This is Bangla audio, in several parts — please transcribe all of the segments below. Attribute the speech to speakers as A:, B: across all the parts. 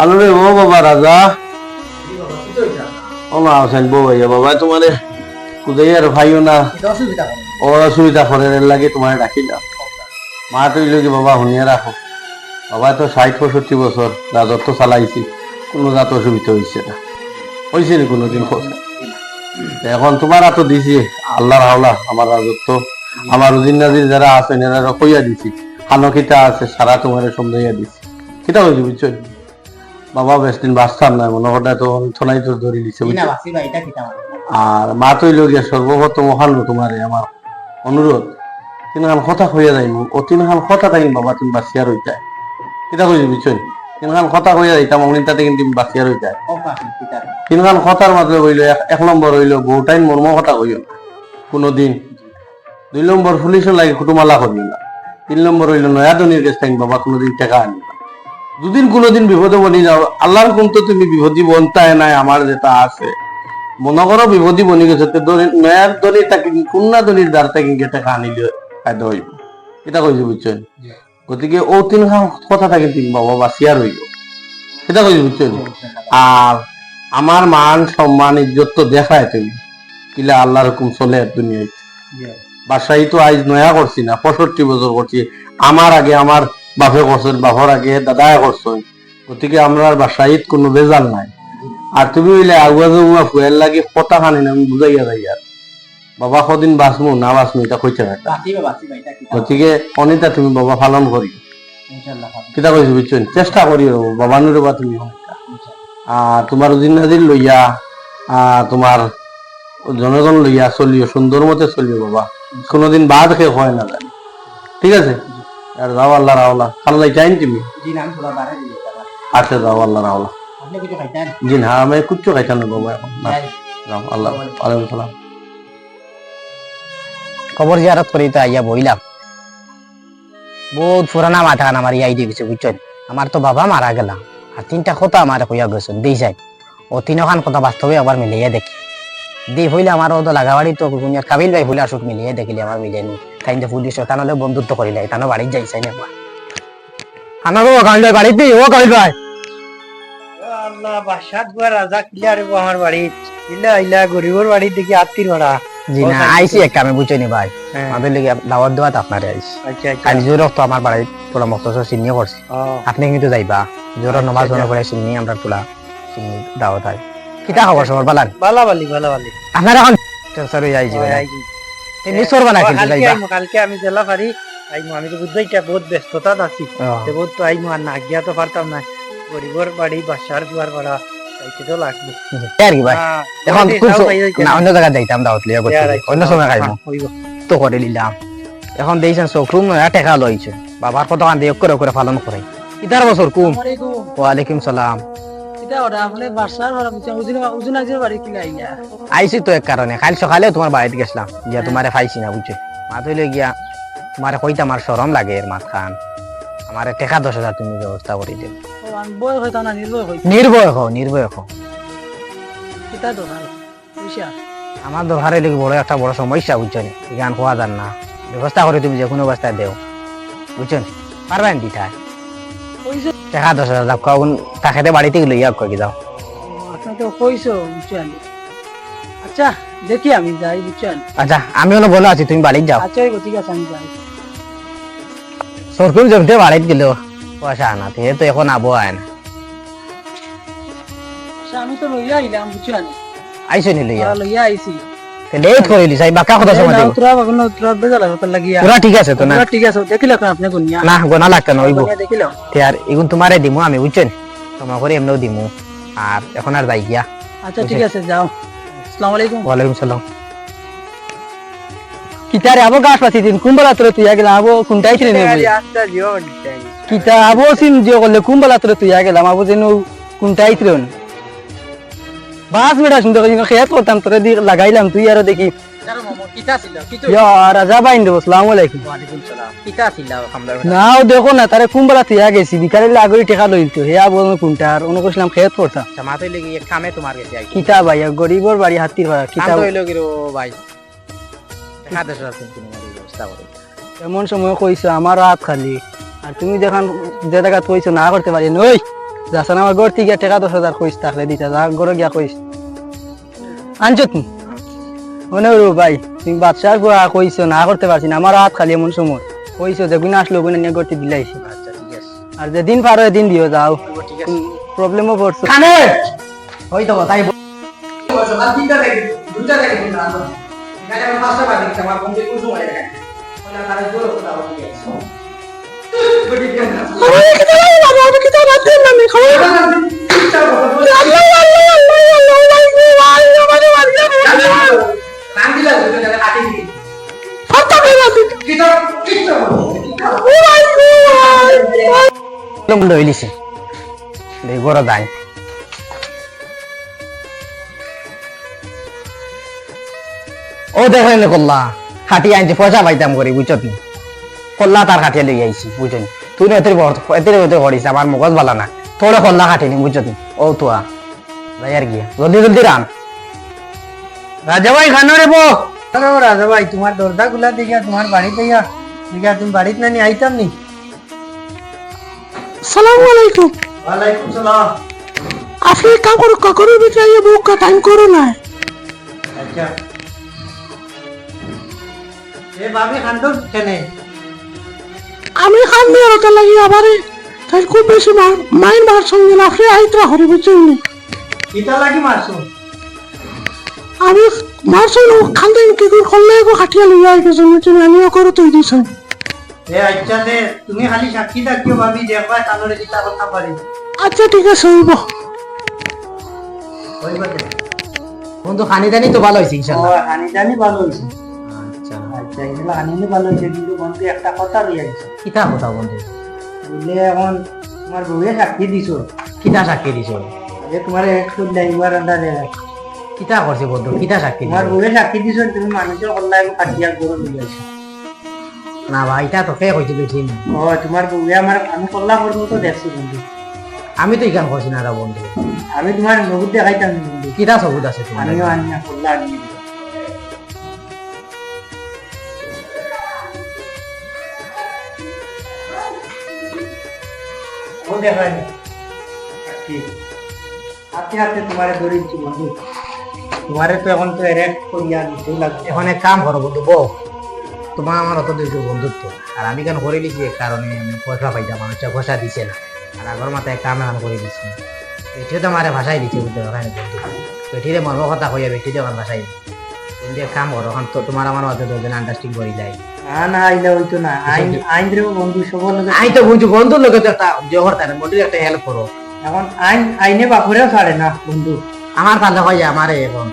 A: আলো রে ও বাবা রাজা। ও মা হোসেন বউ ভাইয়া বাবা তোমারে কুদাই আর ভাইও না। ও অসুবিধা করে লাগে তোমার ডাকিলাম মা তো কি বাবা শুনিয়ে রাখো। বাবা তো ষাট পঁয়ষট্টি বছর রাজত্ব চালাইছি। কোনো জাত অসুবিধা হয়েছে না। হয়েছে নি কোনোদিন এখন তোমার এত দিছি। আল্লাহর হাওলা, আমার রাজত্ব। আমার উদিন নাজির যারা আছেন এরা কইয়া দিছি। হানকিটা আছে, সারা তোমার সমঝাইয়া দিছি। কিটা হয়েছে বুঝছ? বাবা বেশ দিন বাঁচতাম না মনে কটা তো থনাই তো ধরে বুঝছ? আর মা তৈল গিয়া সর্বপ্রথম ওখান তোমার আমার অনুরোধ। তিনখান কথা হইয়া যাইম ও তিনখান কথা থাকিন বাবা তুমি বাঁচিয়ার হইতা কিটা কইছি বুঝছ? তিনখান কথা হইয়া যাইতাম তাতে কিন্তু বাঁচিয়ার হইতা তিনখান কথার মাঝে হইল এক- নম্বর হইল বহুটাইন মর্ম কথা হইল না। কোনোদিন। দুই নম্বর পুলিশের লাগে কুটুমালা করিল না। তিন নম্বর হইল নয়াদনির কাছ থেকে বাবা কোনোদিন টাকা আনি দুদিন কোনোদিন বিপদে বনি যাও। আল্লাহর কোন তো তুমি বিপদী বনতায় নাই আমার যেটা আছে। মনে করো বিপদী বনি গেছে নয়ার দনি তাকে কুন্না দনির দ্বার থেকে গিয়ে টাকা আনিলে খাদ্য হইব এটা কইছি বুঝছেন গতিকে ও তিন কথা থাকে তিন বাবা বাঁচিয়ার হইল এটা কইছি বুঝছেন আর আমার মান সম্মান ইজ্জত তো দেখায় তুমি। কিলা আল্লাহর হুকুম চলে দুনিয়ায় বাসাই তো আজ নয়া করছি না পঁয়ষট্টি বছর করছি আমার আগে আমার বাপে করছেন বাপর আগে দাদায় করছেন। গতিকে আমরা বাসায় কোনো বেজাল নাই। আর তুমি হইলে আগুয়া জমুয়া ফুয়ের লাগে কথা খানি না আমি বুঝাইয়া যাই আর বাবা কদিন বাঁচমু না বাঁচমু এটা কইতে একটা গতিকে অনিতা তুমি বাবা পালন করি কিতা কইছি বুঝছেন চেষ্টা করি বাবা নুরে বা তুমি। আর তোমার জিন্নাদির লইয়া আহ, তোমার জনগণ লইয়া চলিও সুন্দর মতে চলিও বাবা। কোনোদিন বাদ খেয়ে হয় না ঠিক আছে? আর যাও আল্লাহ রাওলা চাইন তুমি? আচ্ছা যাও আল্লাহ রাওলা জি না আমি কুচ্ছু খাইতাম না বাবা এখন। যাও আল্লাহ আলাইকুম সালাম।
B: খবর জিয়ারত করি তো আইয়া বইলাম। বহুত পুরানা মাথা আমার ইয়াই দিয়ে গেছে বুঝছেন? আমার তো বাবা মারা গেলাম আর তিনটা কথা আমার কইয়া গেছে দেই যাই ও তিনখান কথা বাস্তবে আবার মিলিয়ে দেখি। দি হইলে আমার ও তো লাগাবাড়ি তো কাবিল ভাই হইলে আসুক মিলিয়ে দেখিলে আমার মিলেনি তাই যে পুলিশ তানলে বন্ধুত্ব করিলে তানো বাড়ি যাইছে না ও ভাই বাড়িতে ভাই
C: আল্লাহ বাসাত গুয়া রাজা বাড়ি ইলা ইলা গরিবর বাড়ি দেখি আত্মীর ভাড়া।
B: জি না একটা আমি নি ভাই আমাদের লিগে দাওয়াত দেওয়াত আপনারে আইসি
C: আচ্ছা আচ্ছা।
B: কাল জোর তো আমার বাড়ি তোলা চিনিয়ে করছি আপনি কিন্তু যাইবা। জোর নামাজ মনে করে চিনি আমরা তোলা চিনি দাওয়াত হয় কিতা খবর সবার বালান
C: বালা বালি বালা বালি
B: আপনার এখন হয়ে
C: ওই
B: যাবে
C: আইজি।
B: নিশ্চর কিন্তু যাইবা
C: কালকে আমি জেলা পারি আইমু আমি তো বুঝতেইটা বহুত ব্যস্ততা আছি। তে বহুত তো আইমু আর না গিয়া তো পারতাম না গরিবর বাড়ি বাসার দুয়ার ভাড়া যাইতে তো লাগবে
B: আর কি ভাই এখন না অন্য জায়গায় যাইতাম দাওয়াত লিয়া করতে অন্য সময় খাইমু তো করে নিলাম এখন টেকা লইছে বাবার কথা দিয়ে করে করে পালন করে ইতার বছর কুম ওয়ালাইকুম সালাম আইসি তো এক কারণে। কাল সকালে তোমার বাড়িতে গেছিলাম গিয়া তোমারে পাইছি না বুঝছ? মা তৈলে গিয়া তোমারে কইতে আমার সরম লাগে এর মাত খান আমার টেকা দশ হাজার তুমি ব্যবস্থা করে দিও। নির্ভয় হও নির্ভয় হও। আমার দরকারে লেগে বড় একটা বড় সমস্যা বুঝছ গান খোয়া যান না। ব্যবস্থা করে তুমি যে কোনো অবস্থায় দেও। বুঝছ নি? পারবেন দিঠা টেকা দশ হাজার দাও কখন তাকে বাড়িতে লইয়া কয়ে যাও?
D: আচ্ছা দেখি আমি যাই বুঝছেন
B: আচ্ছা আমি হলো বলো আছি তুমি বাড়িতে যাও।
D: আচ্ছা ঠিক আছে আমি যাই।
B: সরকুম জমতে বাড়িতে গেল পয়সা আনা তে তো এখন আবো আয় না
D: আমি তো লইয়া আইলাম বুঝছেন
B: আইসো নি লইয়া
D: লইয়া আইছি
B: লেট করিলি সাই বাকা কথা সময় দেব।
D: তোরা বেজাল লাগিয়া
B: ঠিক আছে তো না।
D: ঠিক আছে দেখিল এখন আপনি গুনিয়া
B: না গোনা লাগতো না ওইব তে আর এগুন তোমারে দিমু আমি বুঝছেন তোমার করে এমনিও দিমু। আর এখন আর যাই গিয়া।
D: আচ্ছা ঠিক আছে যাও। আসসালামু আলাইকুম।
B: ওয়ালাইকুম সালাম।
D: কিতারে আবো গাছ পাতি দিন কুম্বলা তোরে তুই গেলাম আবো কোনটাই ছিলেন
C: জিও
D: কিতা আবো সিন দিও করলে কুম্বলা তোরে তুই গেলাম আবো যেন কোনটাই ছিলেন বাস বেড়া সুন্দর খেয়াত করতাম তোরে দি লাগাইলাম তুই আরও দেখি। রাজা বাইন দেবো আসসালামু আলাইকুম। নাও দেখো না তারে কুম্বলা তুই গেছি বিকালে লাগরি টেকা লইতো হে আবো কোনটা আর অন্য কইছিলাম খেয়াত করতাম
B: জামাতে লাগি কামে তোমার কাছে
D: কিতা ভাই গরিবর বাড়ি হাতির ভাড়া কিতা
B: হইল ভাই। করে।
D: এমন সময় কইছো আমার হাত খালি আর তুমি দেখান যে জায়গা কইছো না করতে পারি নই। যাস আমার ঘর থেকে টাকা দশ হাজার কইস থাকলে দিতা যা ঘরে গিয়া কইস আনছত নি? মনে করো ভাই তুমি বাদশার পুরা কইছো না করতে পারছি না আমার হাত খালি এমন সময় কইছো যে গুণ আসলো গুণ নিয়ে করতে দিলাইছি
B: আচ্ছা ঠিক আছে।
D: আর যেদিন পারো এদিন দিও যাও। প্রবলেমও পড়ছো
B: কানে! ওই তো তাই বন্ধ হইলিছে দেখ ও দেখো এনে কল্লা খাটি আনছে পয়সা পাইতাম করি বুঝছ কল্লা তার খাটিয়ে লই আইছি বুঝছ নি? তুই না এতের এতের এতে করিস আমার মগজ বালা না। তোরে কল্লা খাটি নি বুঝছ তুমি ও তো আ যাই আর গিয়া জলদি জলদি রান রাজা ভাই খানো রে বো
C: হ্যালো রাজা ভাই তোমার দরজা গুলা দেখিয়া তোমার বাড়িতে ইয়া দেখিয়া তুমি বাড়িতে না নি আইতাম নি?
E: সালামু আলাইকুম।
C: ওয়ালাইকুম সালাম।
E: আপনি কাম করো আইয়া বুক টাইম করো না
C: আচ্ছা। এ ভাবি কেনে?
E: আমি খান দিয়ে ওটা লাগি আবারে তাই খুব বেশি মার মাইন মার সঙ্গে না আপনি আইতরা হরি বুঝছেন নি?
C: কিতা লাগি মারছো?
E: আমি মার সঙ্গে খান দিয়ে কি করে করলে গো খাটিয়া লইয়া আই গেছেন বুঝছেন আমি করো তুই দিছেন
C: এ আচ্ছা দে তুমি খালি সাক্ষী থাকিও ভাবি দেখবা তাহলে কিতা কথা পারি।
E: আচ্ছা ঠিক আছে হইব।
C: হইবা
B: বন্ধু খানি দানি তো ভালো হয়েছে
C: ও
B: ইনশাল্লাহ
C: হানি জানি ভালো হইছে।
B: আচ্ছা
C: এগুলো হানি ভালো হইছে কিন্তু বন্ধু একটা কথা রয়ে গেছে
B: কিতা কথা বন্ধু?
C: বললে এখন তোমার বউয়ে সাক্ষী দিছো।
B: কিতা সাক্ষী দিছ?
C: যে তোমার এক করলে একবার আন্ডারে
B: কিতা করছে বন্ধু? কিতা সাক্ষী
C: তোমার বউয়ে সাক্ষী দিছো তুমি মানুষের কল্যাণ কাটিয়া করে দিয়ে আছো
B: না ভাই এটা তো কে কইছে বেঠি
C: ও তোমার বউয়ে আমার আমি কল্লা করব তো দেখছি বন্ধু।
B: আমি তো ইকান করছি না বন্ধু।
C: আমি তোমার নবুদ দেখাইতাম বন্ধু।
B: কিতা সবুত আছে তোমার?
C: আমিও আনি না কল্লা আনি ও দেখায়নি ঠিক হাতে হাতে ধরেছি বন্ধু। তো এখন তো করিয়া লাগবে
B: এখন এক কাম করো, বন্ধু বো তোমার আমার অত দুইটো বন্ধুত্ব। আর আমি কেন করে দিছি কারণে আমি পয়সা পাইতাম মানুষটা পয়সা দিছে না। আর আগর মাথায় কাম এখন করে দিছি এটিও তো আমার ভাষাই দিচ্ছে বুঝতে পারো বন্ধু। বেটিরে মর্ম কথা কইয়া বেটিতে আমার ভাষাই তুমি কাম করো, এখন তো তোমার আমার মাঝে দুজন আন্ডারস্ট্যান্ডিং যাই।
C: না না আইলে হইতো না। আইন আইন রে বন্ধু সবার লগে
B: তো একটা জোহর তার বন্ধুর একটা হেল্প করো।
C: এখন আইন আইনে বাপুরেও ছাড়ে না বন্ধু।
B: আমার তাহলে হয় আমার এখন।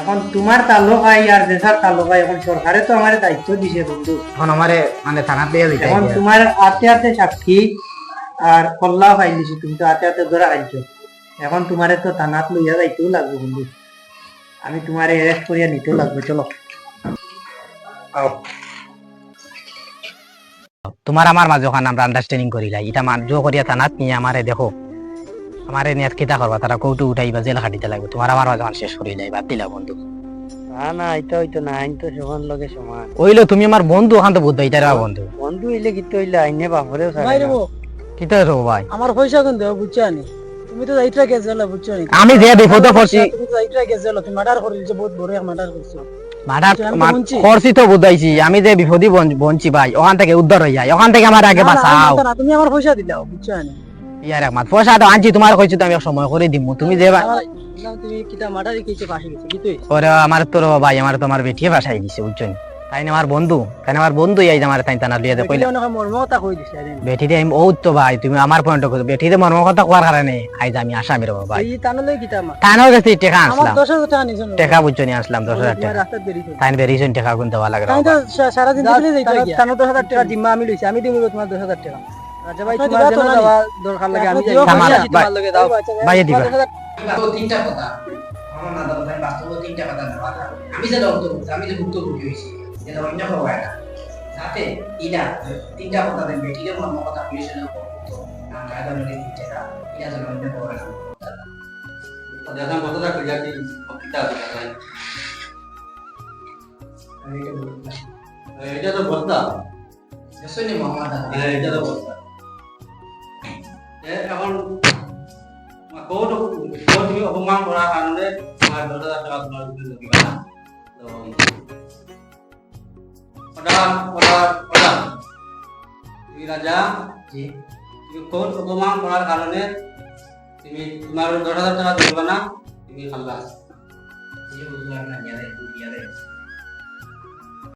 C: এখন তোমার তালুক আই আর দেশার তালুক আই এখন সরকারে তো আমার দায়িত্ব দিছে বন্ধু।
B: এখন আমারে মানে থানাত লিয়ে দিতে
C: এখন তোমার হাতে হাতে সাক্ষী আর কল্লা খাই দিছি তুমি তো হাতে হাতে ধরা খাইছো এখন তোমারে তো থানাত লইয়া যাইতেও লাগবে বন্ধু। আমি তোমারে অ্যারেস্ট করিয়া নিতেও লাগবে চলো।
B: তোমার আমার মাঝে ওখানে আমরা আন্ডারস্ট্যান্ডিং করিলাই এটা মান জো করিয়া থানাত নিয়ে আমারে দেখো। আমারে নিয়াত কিতা করবা? তারা কৌটু উঠাইবা জেল খাটিতে লাগবে। তোমার আমার মাঝে শেষ করিলাই বাদ দিলা বন্ধু।
C: না না এটা হইতো না আইন তো সমান লগে সমান।
B: ওইলো তুমি আমার বন্ধু ওখান তো বুঝবা এটা বন্ধু।
C: বন্ধু হইলে কি তো হইলে আইনে বাপুরেও না।
B: কিতা রো ভাই?
D: আমার পয়সা কোন দেও বুঝছ নি তুমি তো যাইত্রা গেছিল বুঝছ নি
B: আমি যে বিপদে পড়ছি
D: তুমি যাইত্রা গেছিল তুমি মার্ডার বহুত বড় মার্ডার করছ।
B: বুঝাইছি আমি যে বঞ্চি ভাই ওখান থেকে উদ্ধার হয়ে যায় ওখান থেকে আমার আগে
D: না, না,
B: বাঁচাও।
D: না, না, তুমি আমার পয়সা দিলাও বুঝছ
B: ইয়ার একমাত্র পয়সা তো আনছি তোমার কইছি তো আমি সময় করে দিমু। তুমি যে ওরে আমার তোর ভাই আমার তোমার বেটিয়ে বাসাই দিছে বুঝছ নি? তাই আমার বন্ধু তাই না আমার বন্ধু এই যে আমার তাই তানা লিয়ে দে কইলে
D: অনেক কই দিছে
B: বেটিতে আমি ও তো ভাই তুমি আমার পয়েন্ট বেটিতে মর্ম কথা কোয়ার কারণে আইজ আমি আসামি রব ভাই।
D: এই টানলে কিটা মা
B: তাইনার কাছে টাকা
D: আমার 10000 টাকা নিছো
B: টাকা বুঝছ নি আসলাম দশ হাজার টাকা।
D: রাস্তা দেরি করে
B: টাকা কিন্তু ভালো লাগে
D: তাই সারা দিন দিলে যাইতো টানো 10000 টাকা জিম্মা আমি লইছি আমি দিমু তোমার 10000 টাকা। রাজা ভাই তোমার জন্য দেওয়া দরকার লাগে আমি যাই
B: আমার ভাই-
D: তোমার লগে দাও
B: ভাইয়ে দিবা।
F: তিনটা কথা। আমার না দাদা ভাই বাস্তব তিনটা কথা। দেওয়া আমি যেটা অন্তর্ভুক্ত আমি যে ভুক্তভোগী হয়েছি যেটা অন্য হব এটা যাতে ইটা তিনটা কথা দেন বেটিকে মর্ম কথা পুলিশের উপভুক্ত কায়দা নদী তিনটা এটা যেন অন্য হব না
A: দেখেন কথাটা ক্লিয়ার কি কিতা আছে তাই
C: আমি এটা বললাম।
A: এটা তো বলতা
F: শুনি মোহাম্মদ আলী
A: হ্যাঁ এটা তো বলতা এখন
F: কোর্ট কোর্ট তুমি অপমান করার কারণে তোমার দশ হাজার টাকা তোমার বিরুদ্ধে দিবে না তো অর্ডার অর্ডার অর্ডার তুমি রাজা
B: জি।
F: তুমি কোন অপমান করার কারণে তুমি তোমার দশ হাজার টাকা দেবে না তুমি খাল্লাস
B: জি বুঝলাম না নিয়ে দেয়